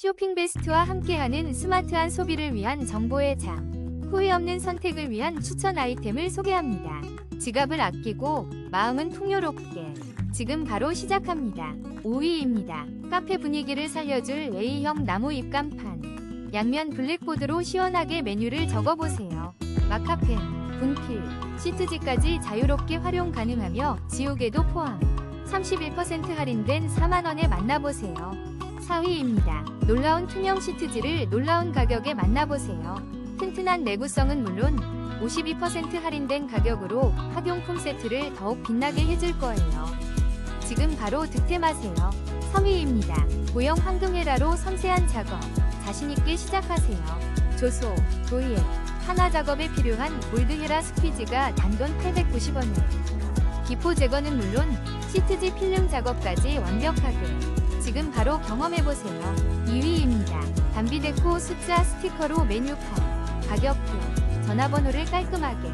쇼핑 베스트와 함께하는 스마트한 소비를 위한 정보의 장. 후회 없는 선택을 위한 추천 아이템을 소개합니다. 지갑을 아끼고 마음은 풍요롭게. 지금 바로 시작합니다. 5위입니다. 카페 분위기를 살려줄 A형 나무 입간판. 양면 블랙보드로 시원하게 메뉴를 적어보세요. 마카펜, 분필, 시트지까지 자유롭게 활용 가능하며 지우개도 포함. 31% 할인된 4만원에 만나보세요. 4위입니다. 놀라운 투명 시트지를 놀라운 가격에 만나보세요. 튼튼한 내구성은 물론 52% 할인된 가격으로 학용품 세트를 더욱 빛나게 해줄 거예요. 지금 바로 득템하세요. 3위입니다. 고형 황금헤라로 섬세한 작업. 자신있게 시작하세요. 조소, 도예, 하나 작업에 필요한 골드헤라 스퀴즈가 단돈 890원에. 기포 제거는 물론 시트지 필름 작업까지 완벽하게. 지금 바로 경험해보세요. 2위입니다. 담비데코 숫자 스티커로 메뉴판. 가격표, 전화번호를 깔끔하게.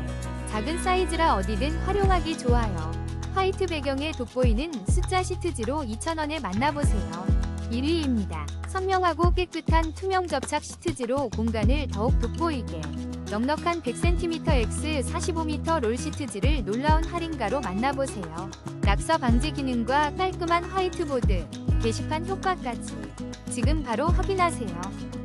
작은 사이즈라 어디든 활용하기 좋아요. 화이트 배경에 돋보이는 숫자 시트지로 2,000원에 만나보세요. 1위입니다. 선명하고 깨끗한 투명 접착 시트지로 공간을 더욱 돋보이게. 넉넉한 100cm X 45m 롤 시트지를 놀라운 할인가로 만나보세요. 낙서 방지 기능과 깔끔한 화이트보드, 게시판 효과까지. 지금 바로 확인하세요.